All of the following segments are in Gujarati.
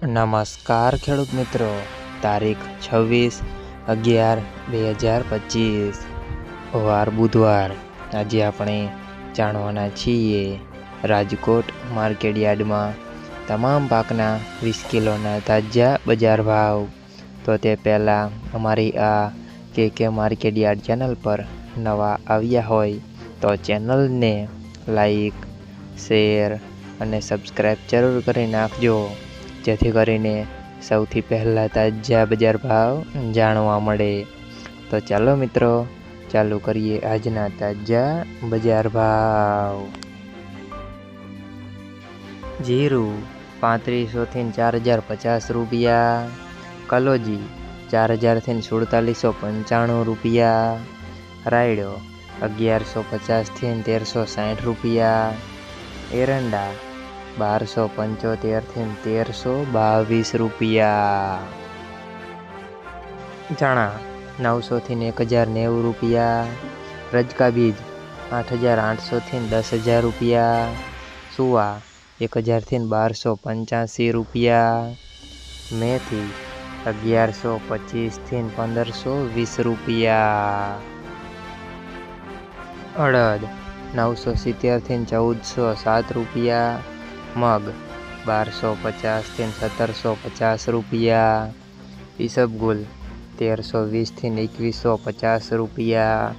નમસ્કાર ખેડૂત મિત્રો. તારીખ છવ્વીસ અગિયાર બે હજાર પચીસ. વાર બુધવાર. આજે આપણે જાણવાના છીએ રાજકોટ માર્કેટ યાર્ડમાં તમામ પાકના વીસ કિલોના તાજા બજાર ભાવ. તો તે પહેલાં અમારી આ કે કે માર્કેટ યાર્ડ ચેનલ પર નવા આવ્યા હોય તો ચેનલને લાઈક, શેર અને સબસ્ક્રાઈબ જરૂર કરી નાખજો. જેથી કરીને સૌથી પહેલાં તાજા બજાર ભાવ જાણવા મળે. તો ચાલો મિત્રો, ચાલુ કરીએ આજના તાજા બજાર ભાવ. જીરું પાંત્રીસોથી ચાર હજાર પચાસ રૂપિયા. કલોજી ચાર હજારથી સુડતાલીસો પંચાણું રૂપિયા. રાયડો અગિયારસો પચાસથી તેરસો સાઠ રૂપિયા. એરંડા બારસો પંચોતેરથી તેરસો બાવીસ રૂપિયા. ચણા નવસોથી એક હજાર નેવું રૂપિયા. રજકા બીજ, આઠ હજાર આઠસોથી દસ હજાર રૂપિયા. સુવા, એક હજારથી બારસો પંચ્યાસી રૂપિયા. મેથી, અગિયારસો પચીસથી પંદરસો વીસ રૂપિયા. અડદ, નવસો સિત્તેરથી ચૌદસો સાત રૂપિયા. મગ બારસો પચાસથી સત્તરસો પચાસ રૂપિયા ઈસબગુલ તેરસો વીસથી એકવીસો પચાસ રૂપિયા.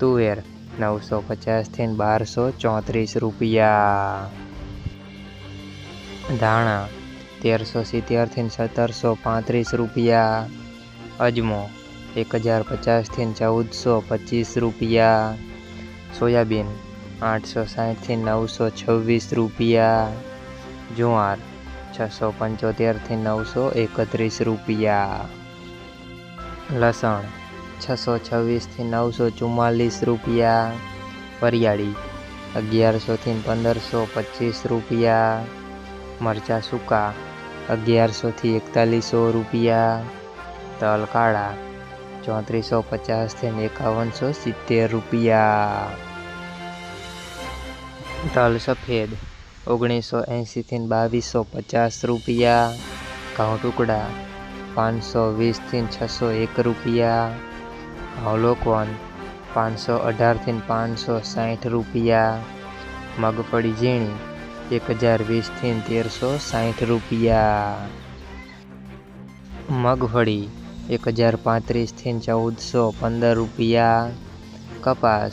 તુવેર નવસો પચાસથી બારસો ચોત્રીસ રૂપિયા. ધાણા, તેરસો સિત્તેરથી સત્તરસો પાંત્રીસ રૂપિયા. અજમો એક હજાર પચાસથી ચૌદસો પચીસ રૂપિયા. સોયાબીન આઠસો સાઠથી નવસો છવ્વીસ રૂપિયા. જુવાર છસો પંચોતેરથી નવસો એકત્રીસ રૂપિયા. લસણ, છસો છવ્વીસથી નવસો ચુમ્માલીસ રૂપિયા. વરિયાળી અગિયારસોથી પંદરસો પચીસ રૂપિયા. મરચાં સૂકા અગિયારસોથી એકતાલીસો રૂપિયા. તલ કાળા, ચોત્રીસો પચાસથી એકાવનસો સિત્તેર રૂપિયા. તલ સફેદ ઓગણીસો એંશીથી બાવીસો પચાસ રૂપિયા. ઘઉં ટુકડા, પાંચસો વીસથી છસો એક રૂપિયા. ઘઉં લોકવન, પાંચસો અઢારથી પાંચસો સાઠ રૂપિયા. મગફળી ઝીણી, એક હજાર વીસથી તેરસો સાઠ રૂપિયા. મગફળી, એક હજાર પાંત્રીસથી ચૌદસો પંદર રૂપિયા. કપાસ